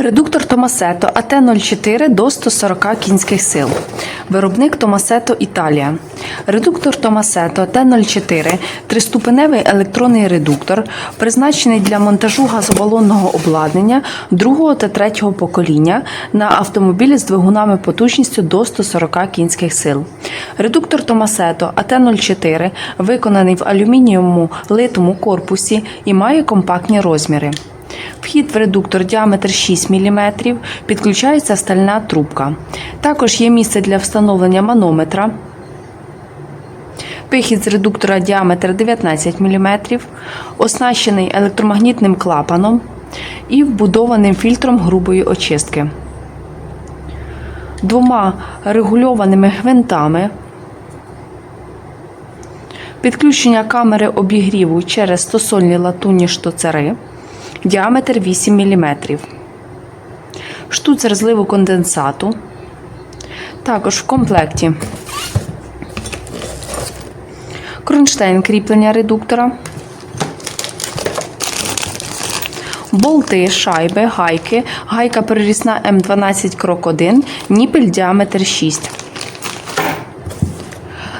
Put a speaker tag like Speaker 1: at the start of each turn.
Speaker 1: Редуктор Томасето АТ-04 до 140 кінських сил. Виробник Томасето Італія. Редуктор Томасето Т-04 триступеневий електронний редуктор, призначений для монтажу газобалонного обладнання другого та третього покоління на автомобілі з двигунами потужністю до 140 кінських сил. Редуктор Томасето АТ-04 виконаний в алюмінієвому литому корпусі і має компактні розміри. Вхід в редуктор діаметр 6 мм, підключається стальна трубка. Також є місце для встановлення манометра. Вихід з редуктора діаметр 19 мм, оснащений електромагнітним клапаном і вбудованим фільтром грубої очистки. Двома регульованими гвинтами. Підключення камери обігріву через стосольні латунні штуцери. Діаметр 8 мм. Штуцер зливу конденсату. Також в комплекті кронштейн кріплення редуктора. Болти, шайби, гайки, гайка перерісна М12 крок 1, ніпель діаметр 6.